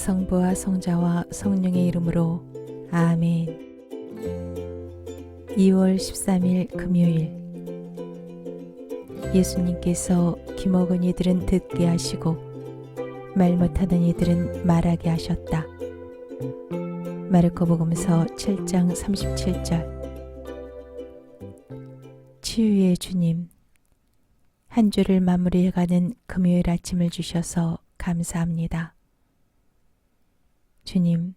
성부와 성자와 성령의 이름으로 아멘. 2월 13일 금요일 예수님께서 귀 먹은 이들은 듣게 하시고 말 못하는 이들은 말하게 하셨다. 마르코복음서 7장 37절 치유의 주님 한 주를 마무리해가는 금요일 아침을 주셔서 감사합니다. 주님,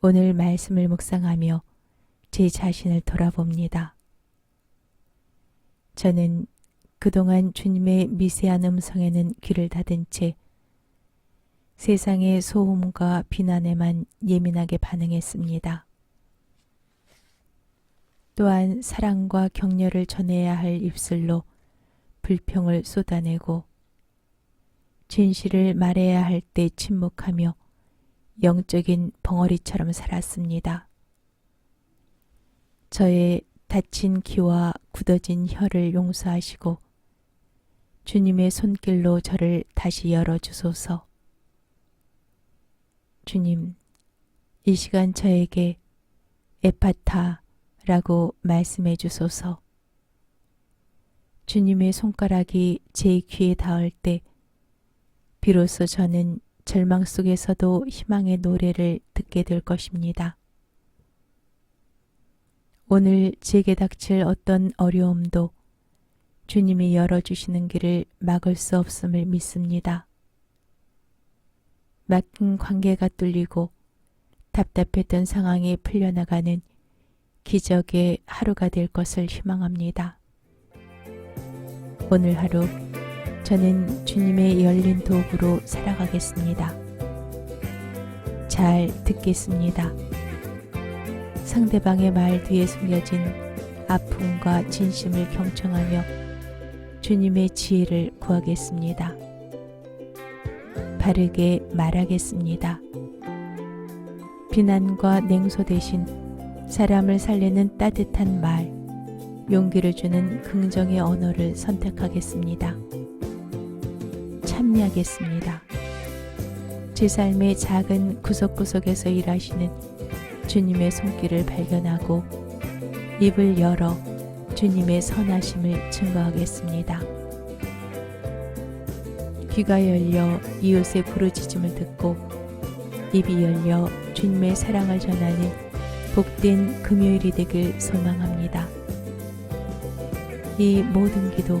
오늘 말씀을 묵상하며 제 자신을 돌아봅니다. 저는 그동안 주님의 미세한 음성에는 귀를 닫은 채 세상의 소음과 비난에만 예민하게 반응했습니다. 또한 사랑과 격려를 전해야 할 입술로 불평을 쏟아내고 진실을 말해야 할 때 침묵하며 영적인 벙어리처럼 살았습니다. 저의 다친 귀와 굳어진 혀를 용서하시고 주님의 손길로 저를 다시 열어주소서. 주님, 이 시간 저에게 에파타라고 말씀해 주소서. 주님의 손가락이 제 귀에 닿을 때 비로소 저는 절망 속에서도 희망의 노래를 듣게 될 것입니다. 오늘 제게 닥칠 어떤 어려움도 주님이 열어주시는 길을 막을 수 없음을 믿습니다. 막힌 관계가 뚫리고 답답했던 상황이 풀려나가는 기적의 하루가 될 것을 희망합니다. 오늘 하루 저는 주님의 열린 도구로 살아가겠습니다. 잘 듣겠습니다. 상대방의 말 뒤에 숨겨진 아픔과 진심을 경청하며 주님의 지혜를 구하겠습니다. 바르게 말하겠습니다. 비난과 냉소 대신 사람을 살리는 따뜻한 말, 용기를 주는 긍정의 언어를 선택하겠습니다. 참여하겠습니다. 제 삶의 작은 구석구석에서 일하시는 주님의 손길을 발견하고 입을 열어 주님의 선하심을 증거하겠습니다. 귀가 열려 이웃의 부르짖음을 듣고 입이 열려 주님의 사랑을 전하는 복된 금요일이 되길 소망합니다. 이 모든 기도